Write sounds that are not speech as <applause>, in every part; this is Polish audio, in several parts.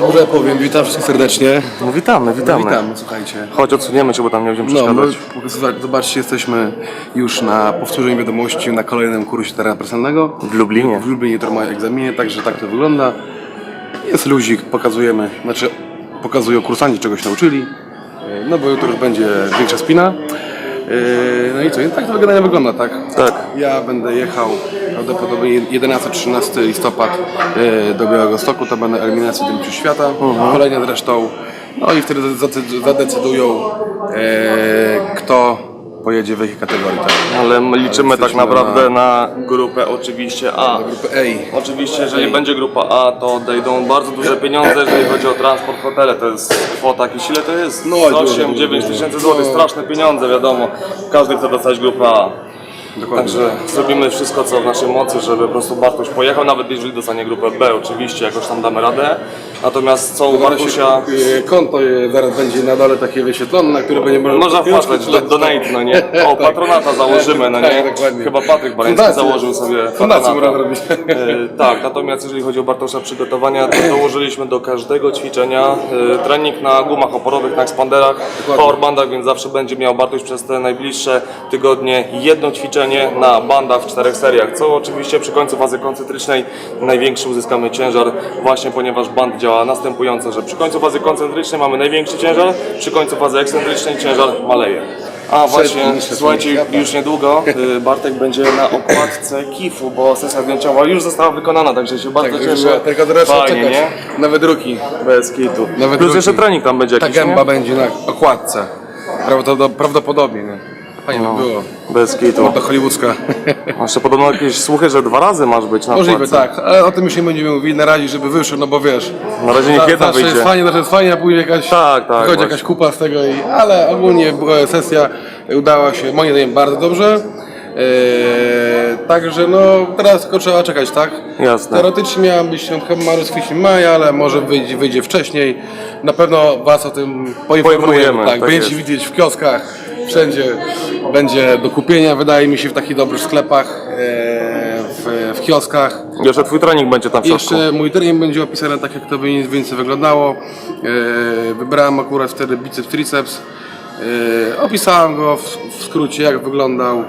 Może powiem, witam wszystkich serdecznie. No witamy, witamy. Witam, słuchajcie. Chodź, odsuniemy się, bo tam nie będziemy No, my, przeszkadzać. słuchaj, zobaczcie, jesteśmy już na powtórzeniu wiadomości na kolejnym kursie terenu personalnego. W Lublinie. W Lublinie to mają egzaminie, także tak to wygląda. Jest luzik, pokazujemy, znaczy pokazują kursanci, czegoś nauczyli. E, No bo jutro już będzie większa spina. E, No i co, i tak to wygląda, tak? Tak. Ja będę jechał prawdopodobnie 11-13 listopad e, do Białego Stoku, to będą eliminacje do Mistrzostw Świata, kolejne zresztą. No i wtedy zadecydują e, kto pojedzie w jakiej kategorii. Tak? Ale my liczymy tak naprawdę na grupę oczywiście A. Grupy A. Oczywiście, jeżeli będzie grupa A, to odejdą bardzo duże pieniądze, jeżeli chodzi o transport, hotele. To jest kwota, jakieś ile to jest? No, Z dużo, 8, dużo, 9 dużo. tysięcy złotych, No. straszne pieniądze, wiadomo. Każdy chce dostać grupę A. Dokładnie. Także zrobimy wszystko, co w naszej mocy, żeby po prostu Bartuś pojechał, nawet jeżeli dostanie grupę B, oczywiście, jakoś tam damy radę. Natomiast co u Zaraz się, e, Konto e, zaraz będzie na dole takie wyświetlone, na które będzie Można wpłacać do donate, no nie? <laughs> O, patronata założymy, no nie? Tak. Chyba Patryk Barański założył sobie Fundację. E, Tak, natomiast jeżeli chodzi o Bartosza przygotowania, to dołożyliśmy do każdego ćwiczenia trening na gumach oporowych, na ekspanderach, powerbandach, więc zawsze będzie miał Bartoś przez te najbliższe tygodnie jedno ćwiczenie na bandach w czterech seriach, co oczywiście przy końcu fazy koncentrycznej największy uzyskamy ciężar, właśnie ponieważ band działa następująco, że przy końcu fazy koncentrycznej mamy największy ciężar, przy końcu fazy ekscentrycznej ciężar maleje. A właśnie, słuchajcie, świata. już niedługo y, Bartek będzie na okładce KIF-u, bo sesja zdjęciowa już została wykonana, także się bardzo Tak, cieszę. już tylko teraz Fajnie, czekać. nie? Nawet ruki. Bez kitu. Nawet Plus drugi. jeszcze trening tam będzie Ta jakiś, gęba nie? będzie na okładce. Prawdopod- Prawdopodobnie. Nie? Fajnie No. by było. Bez kitu. To hollywoodzka. <laughs> Jeszcze podobno jakieś słuchy, że dwa razy masz być na Możliwe, okładce. tak. Ale o tym już nie będziemy mówili na razie, żeby wyszło, no bo wiesz. Na razie niech jedna zawsze jest wyjdzie. fajnie, zawsze jest fajnie, a później jakaś, Tak, tak, wychodzi właśnie. jakaś kupa z tego, i, ale ogólnie e, sesja udała się moim zdaniem bardzo dobrze. Eee, także no teraz tylko trzeba czekać, tak? Jasne. Teoretycznie miała być Marzec, kwiecień, maja, ale może wyjdzie, wyjdzie wcześniej. Na pewno Was o tym poinformujemy. Poinformujemy, Tak, tak będziecie jest. widzieć w kioskach, wszędzie będzie do kupienia, wydaje mi się, w takich dobrych sklepach, eee, w, w kioskach. Jeszcze twój trening będzie tam w środku. Jeszcze mój trening będzie opisany tak, jak to by mniej więcej wyglądało. E, Wybrałem akurat wtedy biceps, triceps. E, Opisałem go w, skrócie, jak wyglądał.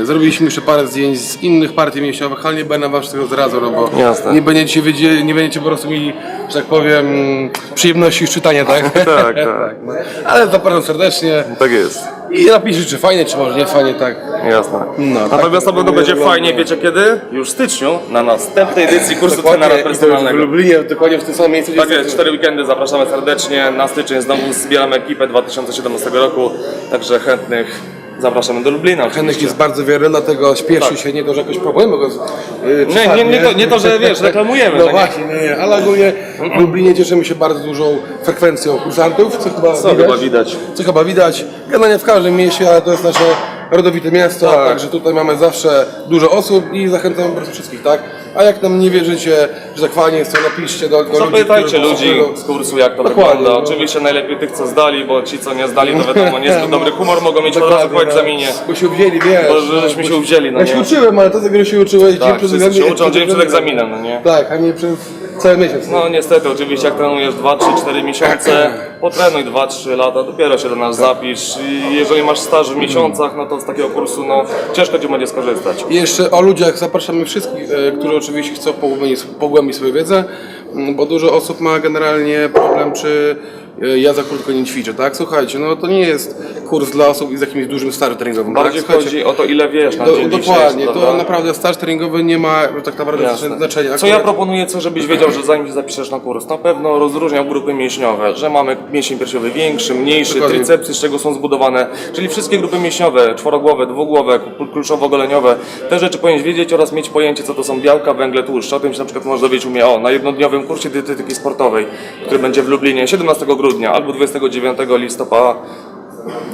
E, Zrobiliśmy jeszcze parę zdjęć z innych partii mięśniowych, ale nie będę wam tego zdradzał, no bo Jasne. nie będziecie, wiedzieli, nie będziecie po prostu mieli, że tak powiem, przyjemności z czytania, <laughs> tak? Tak, tak. <laughs> no. Ale zapraszam serdecznie Tak jest. i napiszcie, czy fajnie, czy może nie fajnie, tak. Jasne. No, tak Natomiast na pewno to będzie wygląda. fajnie, wiecie kiedy? Już w styczniu, na następnej edycji kursu Dokładnie, trenera i to już w personalnego. Lublinie, dokładnie w tym samym miejscu, gdzie Tak jest, jesteśmy. cztery weekendy zapraszamy serdecznie. Na styczeń znowu zbieramy ekipę 2017 roku, także chętnych zapraszamy do Lublina. Henryk oczywiście. jest bardzo wierny, dlatego śpieszy się, nie to, że jakoś próbujemy go yy, Tak. Nie, nie, nie, to, nie to, że wiesz, <laughs> reklamujemy. No tak? właśnie, nie, nie, ale ogólnie w Lublinie cieszymy się bardzo dużą frekwencją kursantów, co chyba Co widać. chyba widać. Co chyba widać. Generalnie w każdym mieście, ale to jest nasze rodowite miasto, Tak. także tutaj mamy zawsze dużo osób i zachęcamy po prostu wszystkich, tak? A jak nam nie wierzycie, że tak fajnie jest, to napiszcie do, do Zapytajcie którzy- ludzi z kursu, jak to Dokładnie, wygląda. no. Oczywiście najlepiej tych, co zdali, bo ci, co nie zdali, to wiadomo, niezbyt <laughs> dobry humor mogą mieć od razu po no. egzaminie. Bo się uwzięli, wiesz. Bo że- żeśmy się uwzięli, no Ja się nie? uczyłem, ale to dopiero się uczyłeś dzień Tak, przed wszyscy się egzaminem. uczą dzień przed egzaminem, no nie? Tak, a nie przez cały miesiąc. No niestety, oczywiście jak trenujesz 2, 3, 4 miesiące, potrenuj 2, 3 lata, dopiero się do nas zapisz. I jeżeli masz staż w miesiącach, no to z takiego kursu, no ciężko ci będzie skorzystać. I jeszcze o ludziach zapraszamy wszystkich, e, którzy oczywiście chcą pogłębić, pogłębić swoją wiedzę, m, bo dużo osób ma generalnie problem, czy ja za krótko nie ćwiczę, tak? Słuchajcie, no to nie jest kurs dla osób z jakimś dużym stażem treningowym, Bardziej tak? Chodzi o to, ile wiesz na do, dzień dokładnie, to naprawdę staż treningowy nie ma tak naprawdę Jasne. znaczenia. Co ja proponuję, co żebyś wiedział, że zanim się zapiszesz na kurs, na pewno rozróżniał grupy mięśniowe, że mamy mięsień piersiowy większy, mniejszy, Dokładnie. tricepsy, z czego są zbudowane, czyli wszystkie grupy mięśniowe, czworogłowe, dwugłowe, kluczowo-goleniowe, te rzeczy powinieneś wiedzieć oraz mieć pojęcie, co to są białka, węgle, tłuszcze. O tym się na przykład możesz dowiedzieć u mnie o, na jednodniowym kursie dietetyki sportowej, który będzie w Lublinie 17 grudnia albo 29 listopada.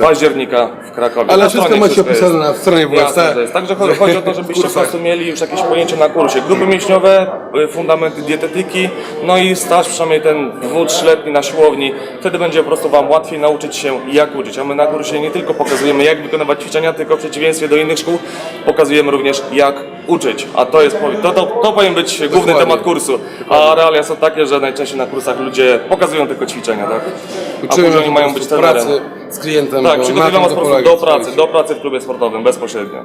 Października w Krakowie. Ale Na wszystko stronie macie wszystko opisane na stronie WSC. Jasne, jest. Także chodzi chodzi o to, <laughs> żebyście po prostu mieli już jakieś pojęcie na kursie. Grupy mięśniowe, y, fundamenty dietetyki, no i staż przynajmniej ten dwu, trzyletni na siłowni. Wtedy będzie po prostu Wam łatwiej nauczyć się jak uczyć. A my na kursie nie tylko pokazujemy jak wykonywać ćwiczenia, tylko w przeciwieństwie do innych szkół pokazujemy również jak uczyć, a to jest to, to, to powinien być główny Dokładnie. temat kursu. A realia są takie, że najczęściej na kursach ludzie pokazują tylko ćwiczenia, tak? A Uczymy później oni mają być trenerem. pracy z klientem. Tak, przygotowują was po prostu do pracy, do pracy w klubie sportowym bezpośrednio.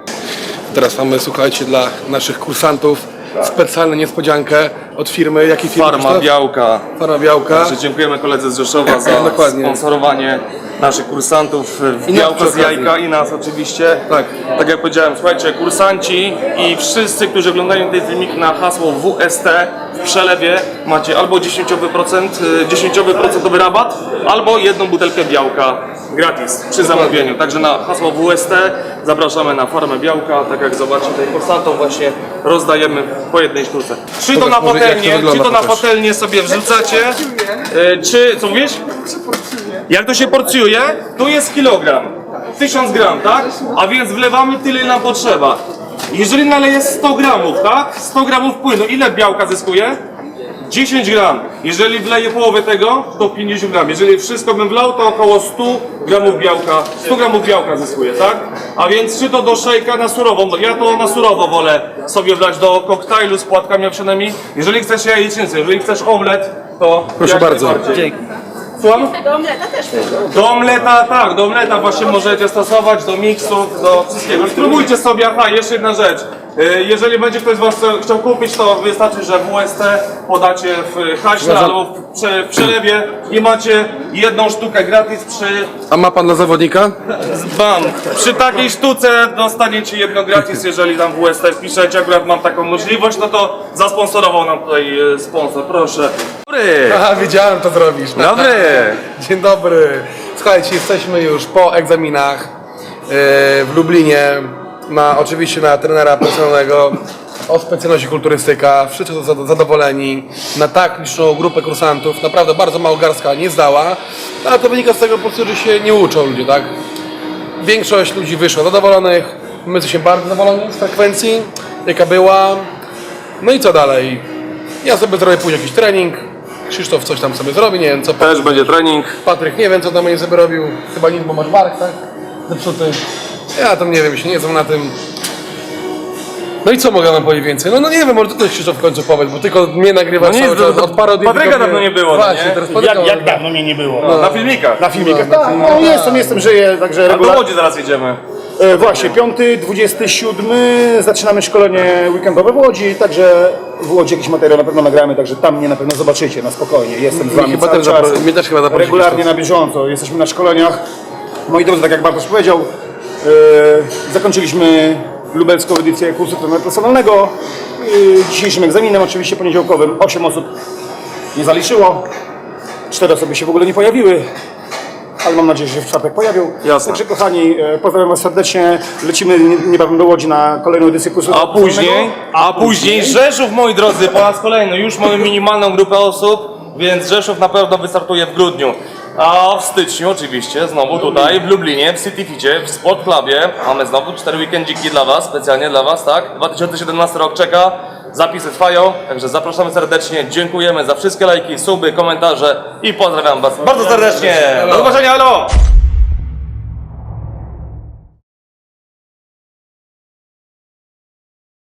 Teraz mamy, słuchajcie, dla naszych kursantów specjalną niespodziankę od firmy. Jakiej firmy? Farma Krzysztof? białka. Farma Białka. Także dziękujemy koledze z Rzeszowa za <laughs> Dokładnie. sponsorowanie naszych kursantów w I nas białko przy z okazji. jajka i nas oczywiście. Tak. Tak jak powiedziałem, słuchajcie, kursanci i wszyscy, którzy oglądają ten filmik na hasło WST w przelewie macie albo 10%, y, 10% rabat, albo jedną butelkę białka gratis przy zamówieniu. Także na hasło WST zapraszamy na farmę białka. Tak jak zobaczycie, tutaj kursantom właśnie rozdajemy po jednej sztuce. Czy to Pokaż na może, jak to patelnię, wygląda, czy to na pokaż. patelnię sobie wrzucacie, y, czy, co mówisz? Jak to się porcjuje? Tu jest kilogram, 1000 gram, tak? A więc wlewamy tyle, ile nam potrzeba. Jeżeli naleję 100 gramów, tak? 100 gramów płynu, ile białka zyskuje? 10 gram. Jeżeli wleję połowę tego, to 50 gram. Jeżeli wszystko bym wlał, to około 100 gramów białka, 100 gramów białka zyskuję, tak? A więc czy to do szejka na surową, bo ja to na surowo wolę sobie wlać do koktajlu z płatkami owsianymi. Jeżeli chcesz jajecznicę, jeżeli chcesz omlet, to Proszę jak bardzo. najbardziej. Słucham? Do omleta też Do omleta, tak, do omleta właśnie możecie stosować, do miksów, do wszystkiego. Spróbujcie sobie, aha, jeszcze jedna rzecz. Y, Jeżeli będzie ktoś z Was chciał kupić, to wystarczy, że WST podacie w haśle albo w, prze, w przelewie i macie jedną sztukę gratis przy A ma pan dla zawodnika? Bam! Przy takiej sztuce dostaniecie jedno gratis, jeżeli tam WST wpiszecie, akurat mam taką możliwość, no to zasponsorował nam tutaj e, sponsor, proszę. Dobry! Aha, wiedziałem, to zrobisz. Dobry! <laughs> Dzień dobry. Słuchajcie, jesteśmy już po egzaminach e, w Lublinie. Na, oczywiście na trenera personalnego o specjalności kulturystyka. Wszyscy są zado- zadowoleni. Na tak liczną grupę kursantów, naprawdę bardzo mało garstka nie zdała. Ale to wynika z tego po prostu, że się nie uczą ludzie, tak? Większość ludzi wyszła zadowolonych. My jesteśmy bardzo zadowoleni z frekwencji, jaka była. No i co dalej? Ja sobie zrobię później jakiś trening. Krzysztof coś tam sobie zrobi, nie wiem co. Też będzie trening. Patryk nie wiem co tam będzie sobie robił. Chyba nic, bo masz bark, tak? Zepsuty. Ja tam nie wiem, się nie znam na tym. No i co mogę wam powiedzieć więcej? No, no nie wiem, może ty też Krzysztof w końcu powiedz, bo tylko mnie nagrywasz No nie, cały czas od paru dni. Patryka dawno nie było, no Właśnie, nie? teraz Patryka Jak, jak dawno mnie nie było? Na filmikach. Na filmikach. No, Tak, no jestem, jestem, żyję, także A do regularnie. Łodzi zaraz jedziemy. E, właśnie, 5, 27 zaczynamy szkolenie weekendowe w Łodzi, także w Łodzi jakiś materiał na pewno nagramy, także tam mnie na pewno zobaczycie na spokojnie. Jestem z wami chyba cały też czas, zapro- mnie też chyba zaprosisz, regularnie na bieżąco, jesteśmy na szkoleniach. Moi drodzy, tak jak Bartosz powiedział, zakończyliśmy lubelską edycję kursu trenera personalnego. E, dzisiejszym egzaminem, oczywiście poniedziałkowym, 8 osób nie zaliczyło, 4 osoby się w ogóle nie pojawiły. Ale mam nadzieję, że się w czwartek pojawią. Jasne. Także kochani, e, pozdrawiam Was serdecznie. Lecimy nie- niebawem do Łodzi na kolejną edycję kursu. A później, a później Rzeszów, moi drodzy, po raz kolejny. Już mamy minimalną grupę osób, więc Rzeszów na pewno wystartuje w grudniu. A w styczniu oczywiście, znowu tutaj w Lublinie, w City Ficie, w Sport Clubie mamy znowu cztery weekendziki dla Was, specjalnie dla Was, tak? 2017 rok czeka, zapisy trwają, także zapraszamy serdecznie, dziękujemy za wszystkie lajki, suby, komentarze i pozdrawiam Was bardzo serdecznie. Do zobaczenia, elo!